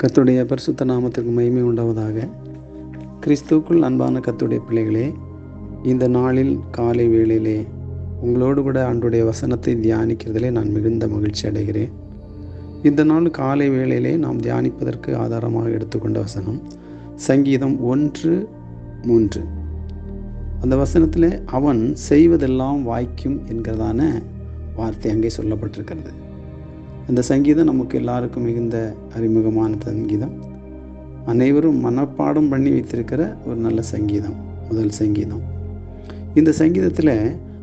கத்துடைய பரிசுத்த நாமத்திற்கு மகிமை உண்டாவதாக. கிறிஸ்துவுக்குள் அன்பான கத்துடைய பிள்ளைகளே இந்த நாளில் காலை வேளையிலே உங்களோடு கூட அன்றுடைய வசனத்தை தியானிக்கிறதிலே நான் மிகுந்த மகிழ்ச்சி அடைகிறேன். இந்த நாள் காலை வேளையிலே நாம் தியானிப்பதற்கு ஆதாரமாக எடுத்துக்கொண்ட வசனம் சங்கீதம் ஒன்று மூன்று. அந்த வசனத்தில் அவன் செய்வதெல்லாம் வாய்க்கும் என்கிறதான வார்த்தை அங்கே சொல்லப்பட்டிருக்கிறது. இந்த சங்கீதம் நமக்கு எல்லாருக்கும் மிகுந்த அறிமுகமான சங்கீதம். அனைவரும் மனப்பாடம் பண்ணி வைத்திருக்கிற ஒரு நல்ல சங்கீதம் முதல் சங்கீதம். இந்த சங்கீதத்தில்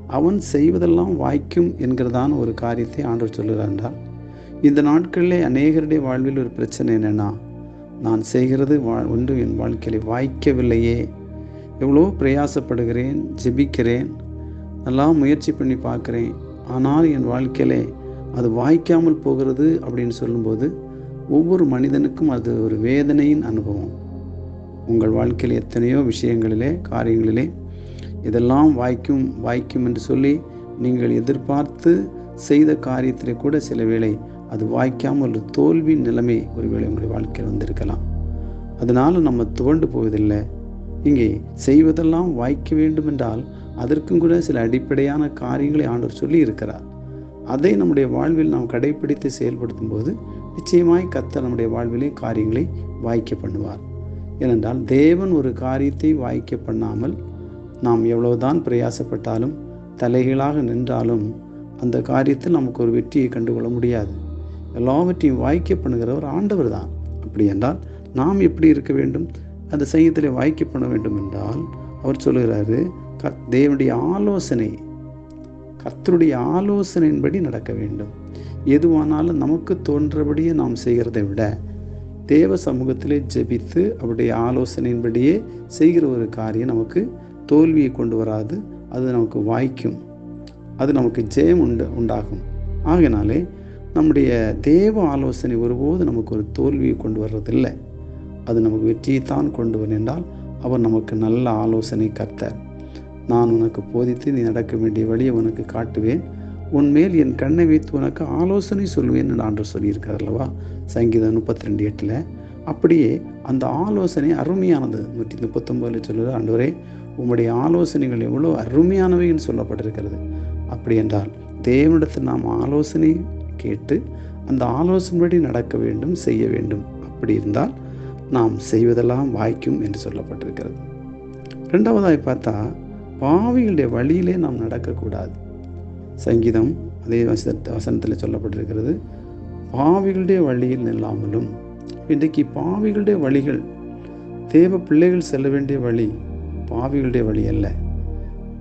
அவன் செய்வதெல்லாம் வாய்க்கும் என்கிறதான ஒரு காரியத்தை ஆண்டவர் சொல்லுகிறார் என்றால் இந்த நாட்களிலே அநேகருடைய வாழ்வில் ஒரு பிரச்சனை என்னென்னா நான் செய்கிறது வா ஒன்று என் வாழ்க்கையில் வாய்க்கவில்லையே எவ்வளோ பிரயாசப்படுகிறேன் ஜெபிக்கிறேன் நல்லா முயற்சி பண்ணி பார்க்குறேன் ஆனால் என் வாழ்க்கையிலே அது வாய்க்காமல் போகிறது அப்படின்னு சொல்லும்போது ஒவ்வொரு மனிதனுக்கும் அது ஒரு வேதனையின் அனுபவம். உங்கள் வாழ்க்கையில் எத்தனையோ விஷயங்களிலே காரியங்களிலே இதெல்லாம் வாய்க்கும் வாய்க்கும் என்று சொல்லி நீங்கள் எதிர்பார்த்து செய்த காரியத்திலே கூட சில வேளை அது வாய்க்காமல் ஒரு தோல்வி நிலைமை ஒருவேளை உங்களுடைய வாழ்க்கையில் வந்திருக்கலாம். அதனால நம்ம துவண்டு போவதில்லை. இங்கே செய்வதெல்லாம் வாய்க்க வேண்டும் என்றால் அதற்கும் கூட சில அடிப்படையான காரியங்களை ஆண்டவர் சொல்லி இருக்கிறார் அதை நம்முடைய வாழ்வில் நாம் கடைபிடித்து செயல்படுத்தும் போது நிச்சயமாய் கத்த நம்முடைய வாழ்விலே காரியங்களை வாய்க்க பண்ணுவார். ஏனென்றால் தேவன் ஒரு காரியத்தை வாய்க்க பண்ணாமல் நாம் எவ்வளவுதான் பிரயாசப்பட்டாலும் தலைகளாக நின்றாலும் அந்த காரியத்தில் நமக்கு ஒரு வெற்றியை கண்டுகொள்ள முடியாது. எல்லாவற்றையும் வாய்க்க பண்ணுகிறவர் ஆண்டவர் தான். அப்படி என்றால் நாம் எப்படி இருக்க வேண்டும்? அந்த சங்கீதத்தில் வாய்க்க பண்ண வேண்டும் என்றால் அவர் சொல்லுகிறாரு க தேவனுடைய ஆலோசனை கர்த்தருடைய ஆலோசனையின்படி நடக்க வேண்டும். எதுவானாலும் நமக்கு தோன்றபடியே நாம் செய்கிறதை விட தேவ சமூகத்திலே ஜெபித்து அவருடைய ஆலோசனையின்படியே செய்கிற ஒரு காரியம் நமக்கு தோல்வியை கொண்டு வராது அது நமக்கு வாய்க்கும். அது நமக்கு ஜெயம் உண்டு உண்டாகும். ஆகினாலே நம்முடைய தேவ ஆலோசனை ஒருபோது நமக்கு ஒரு தோல்வியை கொண்டு வர்றதில்லை. அது நமக்கு வெற்றியைத்தான் கொண்டு வரும் என்றால் அவர் நமக்கு நல்ல ஆலோசனை கர்த்தர். நான் உனக்கு போதித்து நீ நடக்க வேண்டிய வழியை உனக்கு காட்டுவேன். உன்மேல் என் கண்ணை வைத்து உனக்கு ஆலோசனை சொல்வேன் என்று ஆண்டு சொல்லியிருக்கார் அல்லவா? சங்கீதம் முப்பத்தி ரெண்டு எட்டில். அப்படியே அந்த ஆலோசனை அருமையானது. நூற்றி முப்பத்தொம்போதில் சொல்லுவது ஆண்டவரே உம்முடைய ஆலோசனைகள் எவ்வளோ அருமையானவைன்னு சொல்லப்பட்டிருக்கிறது. அப்படி என்றால் தேவனிடத்தில் நாம் ஆலோசனை கேட்டு அந்த ஆலோசனைபடி நடக்க வேண்டும் செய்ய வேண்டும். அப்படி இருந்தால் நாம் செய்வதெல்லாம் வாய்க்கும் என்று சொல்லப்பட்டிருக்கிறது. ரெண்டாவதாய் பார்த்தா பாவிகளுடைய வழியிலே நாம் நடக்கக்கூடாது. சங்கீதம் அதே வச வசனத்தில் சொல்லப்பட்டிருக்கிறது. பாவிகளுடைய வழியில் நில்லாமலும் இன்றைக்கு பாவிகளுடைய வழிகள் தேவ பிள்ளைகள் செல்ல வேண்டிய வழி பாவிகளுடைய வழி அல்ல.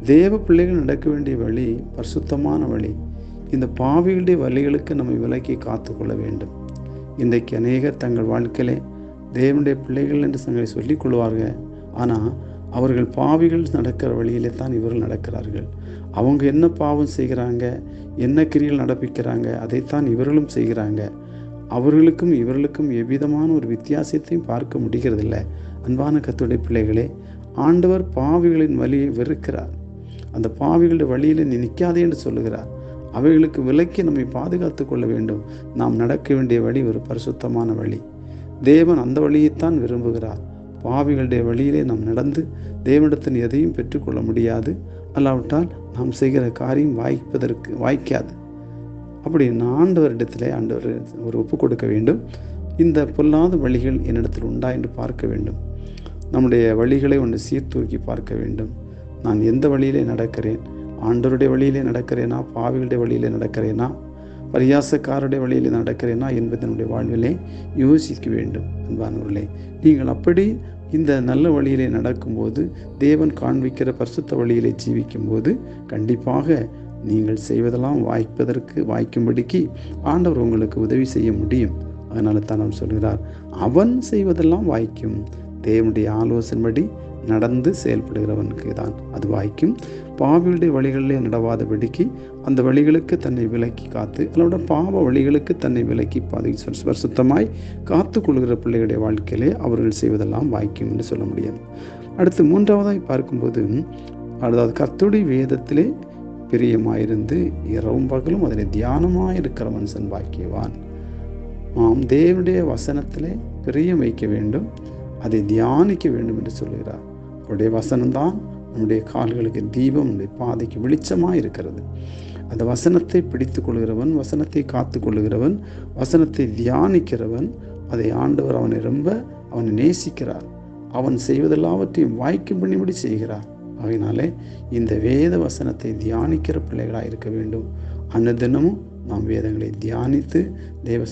தேவ பிள்ளைகள் நடக்க வேண்டிய வழி பரிசுத்தமான வழி. இந்த பாவிகளுடைய வழிகளுக்கு நம்மை விலக்கி காத்துக்கொள்ள வேண்டும். இன்றைக்கு அநேகர் தங்கள் வாழ்க்கையிலே தேவனுடைய பிள்ளைகள் என்று தங்களை சொல்லிக் கொள்வார்கள். ஆனால் அவர்கள் பாவிகள் நடக்கிற வழியிலே தான் இவர்கள் நடக்கிறார்கள். அவங்க என்ன பாவம் செய்கிறாங்க? என்ன கிரியில் நடப்பிக்கிறாங்க? அதைத்தான் இவர்களும் செய்கிறாங்க. அவர்களுக்கும் இவர்களுக்கும் எவ்விதமான ஒரு வித்தியாசத்தையும் பார்க்க முடிகிறதில்ல. அன்பான கத்துடைய பிள்ளைகளே ஆண்டவர் பாவிகளின் வழியை வெறுக்கிறார். அந்த பாவிகளுடைய வழியில் நீ நிற்காதே என்று சொல்லுகிறார். அவைகளுக்கு விலக்கி நம்மை பாதுகாத்து கொள்ள வேண்டும். நாம் நடக்க வேண்டிய வழி ஒரு பரிசுத்தமான வழி. தேவன் அந்த வழியைத்தான் விரும்புகிறார். பாவிகளுடைய வழியிலே நாம் நடந்து தேவனிடத்தின் எதையும் பெற்றுக்கொள்ள முடியாது. அல்லாவிட்டால் நாம் செய்கிற காரியம் வாய்ப்பதற்கு வாய்க்காது. அப்படி ஆண்டவரிடத்திலே ஆண்டவர் ஒரு ஒப்பு கொடுக்க வேண்டும். இந்த பொல்லாத வழிகள் என்னிடத்தில் உண்டா என்று பார்க்க வேண்டும். நம்முடைய வழிகளை ஒன்று சீர்தூக்கி பார்க்க வேண்டும். நான் எந்த வழியிலே நடக்கிறேன்? ஆண்டவருடைய வழியிலே நடக்கிறேனா? பாவிகளுடைய வழியிலே நடக்கிறேனா? பரியாசக்காரருடைய வழியிலே நடக்கிறேனா என்பது நம்முடைய வாழ்விலே யோசிக்க வேண்டும். அன்பானவர்களே நீங்கள் அப்படி இந்த நல்ல வழியிலே நடக்கும்போது தேவன் காண்பிக்கிற பரிசுத்த வழியிலே ஜீவிக்கும் போது கண்டிப்பாக நீங்கள் செய்வதெல்லாம் வாய்ப்பதற்கு வாய்க்கும்படிக்கு ஆண்டவர் உங்களுக்கு உதவி செய்ய முடியும். அதனால தான் சொல்கிறார் அவன் செய்வதெல்லாம் வாய்க்கும். தேவனுடைய ஆலோசனைப்படி நடந்து செயல்படுகிறவனுக்கு தான் அது வாய்க்கும். பாவியுடைய வழிகளிலே நடவாதபடிக்கு அந்த வழிகளுக்கு தன்னை விலக்கி காத்து அதோட பாவ வழிகளுக்கு தன்னை விலக்கி பாதி சுத்தமாய் காத்து கொள்கிற பிள்ளைகளுடைய வாழ்க்கையிலே அவர்கள் செய்வதெல்லாம் வாய்க்கும் என்று சொல்ல முடியாது அடுத்து மூன்றாவதாய் பார்க்கும்போது அதாவது கர்த்துடைய வேதத்திலே பிரியமாயிருந்து இரவும் பகலும் அதில் தியானமாக இருக்கிற மனுஷன் பாக்கியவான். ஆம் தேவனுடைய வசனத்திலே பிரியம் வைக்க வேண்டும் அதை தியானிக்க வேண்டும் என்று சொல்கிறார் அவருடைய வசனம்தான் நம்முடைய கால்களுக்கு தீபம் நம்முடைய பாதைக்கு வெளிச்சமாக இருக்கிறது. அந்த வசனத்தை பிடித்து கொள்கிறவன் வசனத்தை காத்து கொள்கிறவன் வசனத்தை தியானிக்கிறவன் அதை ஆண்டவர் அவனை ரொம்ப அவனை நேசிக்கிறார். அவன் செய்வதெல்லாவற்றையும் வாய்க்கும் பண்ணிபடி செய்கிறார். ஆகினாலே இந்த வேத வசனத்தை தியானிக்கிற பிள்ளைகளாக இருக்க வேண்டும். அன்னதினமும் நாம் வேதங்களை தியானித்து தேவ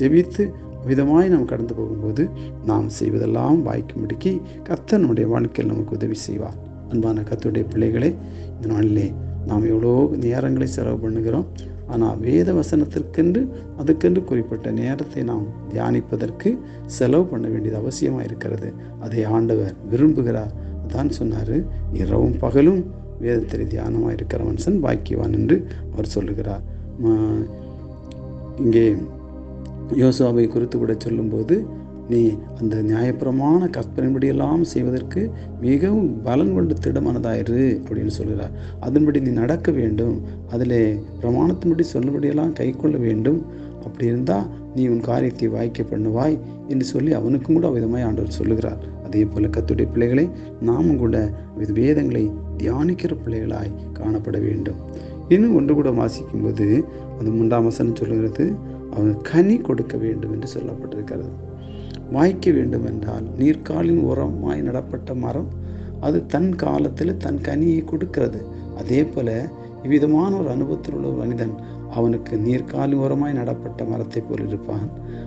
ஜெபித்து விதமாய் நாம் கடந்து போகும்போது நாம் செய்வதெல்லாம் வாய்க்கும்படிக்கு கர்த்தர் நம்முடைய வாழ்க்கையில் நமக்கு உதவி செய்வார். அன்பான கத்துடைய பிள்ளைகளே இந்த நாளிலே நாம் எவ்வளோ நேரங்களை செலவு பண்ணுகிறோம். ஆனால் வேத வசனத்திற்கென்று அதுக்கென்று குறிப்பிட்ட நேரத்தை நாம் தியானிப்பதற்கு செலவு பண்ண வேண்டியது அவசியமாக இருக்கிறது. அதை ஆண்டவர் விரும்புகிறார். அதான் சொன்னார் இரவும் பகலும் வேதத்தில் தியானமாக இருக்கிற மனுஷன் பாக்கியவான் என்று அவர் சொல்லுகிறார். இங்கே யோசுவாவை குறித்து கூட சொல்லும்போது நீ அந்த நியாயப்பிரமான கற்பனைப்படியெல்லாம் செய்வதற்கு மிகவும் பலன் கொண்டு திடமானதாயிரு அப்படின்னு சொல்கிறார் அதன்படி நீ நடக்க வேண்டும். அதில் பிரமாணத்தின்படி சொல்லும்படியெல்லாம் கை கொள்ள வேண்டும். அப்படி இருந்தால் நீ உன் காரியத்தை வாய்க்க பண்ணுவாய் என்று சொல்லி அவனுக்கும் கூட விதமாய் ஆண்டவர் சொல்லுகிறார். அதே போல கத்துடைய பிள்ளைகளை நாமும் கூட வேதங்களை தியானிக்கிற பிள்ளைகளாய் காணப்பட வேண்டும். இன்னும் ஒன்று கூட வாசிக்கும்போது அந்த மூன்றாம் வசனம் சொல்லுகிறது அவன் கனி கொடுக்க வேண்டும் என்று சொல்லப்பட்டிருக்கிறது. வாய்க்க வேண்டும் என்றால் நீர்காலின் உரமாய் நடப்பட்ட மரம் அது தன் காலத்தில் தன் கனியை கொடுக்கிறது. அதே போல இவ்விதமான ஒரு அனுபவத்தில் உள்ள மனிதன் அவனுக்கு நீர்காலின் உரமாய் நடப்பட்ட மரத்தை போல் இருப்பான்.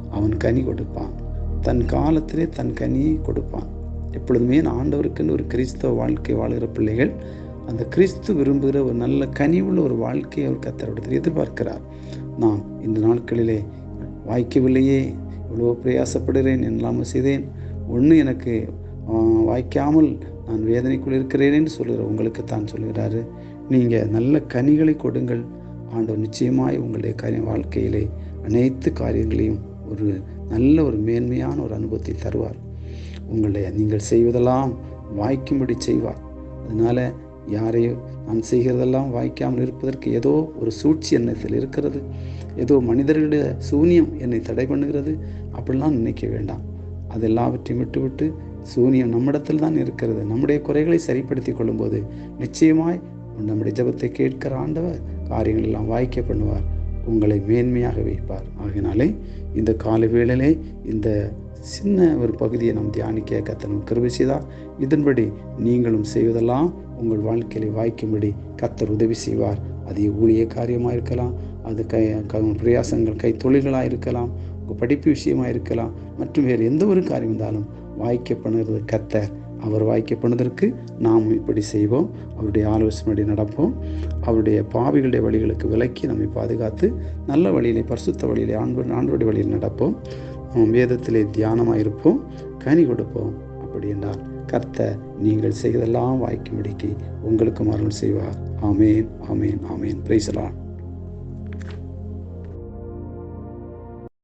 அவன் கனி கொடுப்பான். தன் காலத்திலே தன் கனியை கொடுப்பான். எப்பொழுதுமே ஆண்டவருக்குன்னு ஒரு கிறிஸ்தவ வாழ்க்கை வாழ்கிற பிள்ளைகள் அந்த கிறிஸ்து விரும்புகிற ஒரு நல்ல கனிவுள்ள ஒரு வாழ்க்கையை அவர் கத்தரிடத்தில் எதிர்பார்க்கிறார். நாம் இந்த நாட்களிலே வாய்க்கவில்லையே இவ்வளோ பிரயாசப்படுகிறேன் என்னாமல் செய்தேன். ஒன்று எனக்கு வாய்க்காமல் நான் வேதனைக்குள் இருக்கிறேன் சொல்கிற உங்களுக்கு தான் சொல்கிறாரு நீங்கள் நல்ல கனிகளை கொடுங்கள். ஆண்டவர் நிச்சயமாய் உங்களுடைய கனி வாழ்க்கையிலே அனைத்து காரியங்களையும் ஒரு நல்ல ஒரு மேன்மையான ஒரு அனுபவத்தை தருவார். உங்களுடைய நீங்கள் செய்வதெல்லாம் வாய்க்கும்படி செய்வார். அதனால் யாரையும் நான் செய்கிறதெல்லாம் வாய்க்காமல் இருப்பதற்கு ஏதோ ஒரு சூழ்ச்சி எண்ணத்தில் இருக்கிறது. ஏதோ மனிதர்களுடைய சூனியம் என்னை தடை பண்ணுகிறது. அப்படிலாம் நினைக்க வேண்டாம். அது எல்லாவற்றையும் விட்டுவிட்டு சூனியம் நம்மிடத்தில் தான் இருக்கிறது. நம்முடைய குறைகளை சரிப்படுத்தி கொள்ளும்போது நிச்சயமாய் நம்முடைய ஜபத்தை கேட்கிற ஆண்டவர் காரியங்கள் எல்லாம் வாய்க்க பண்ணுவார். உங்களை மேன்மையாக வைப்பார். ஆகினாலே இந்த கால வேளையிலே இந்த சின்ன ஒரு பகுதியை நாம் தியானிக்க கத்தனும் கருவி செய்தார். இதன்படி நீங்களும் செய்வதெல்லாம் உங்கள் வாழ்க்கையில வாய்க்கும்படி கத்தர் உதவி செய்வார். அது ஊழிய காரியமாக இருக்கலாம் அது கை பிரயாசங்கள் கை தொழில்களாக இருக்கலாம் உங்கள் படிப்பு விஷயமாக இருக்கலாம் மற்றும் வேறு எந்த ஒரு காரியம் இருந்தாலும் வாய்க்க பண்ணுறது கத்தர். அவர் வாய்க்கப்படுவதற்கு நாம் இப்படி செய்வோம். அவருடைய ஆலோசனைப்படி நடப்போம். அவருடைய பாவிகளுடைய வழிகளுக்கு விலக்கி நம்மை பாதுகாத்து நல்ல வழியிலே பரிசுத்த வழியிலே ஆண்டு ஆண்டோடைய வழியில் நடப்போம். வேதத்திலே தியானமாக இருப்போம் கனி கொடுப்போம். அப்படி என்றால் கர்த்த நீங்கள் செய்வதெல்லாம் வாய்க்கும்படிக்கு உங்களுக்கு அருள் செய்வார். ஆமேன் ஆமேன் ஆமேன். பிரைசலான்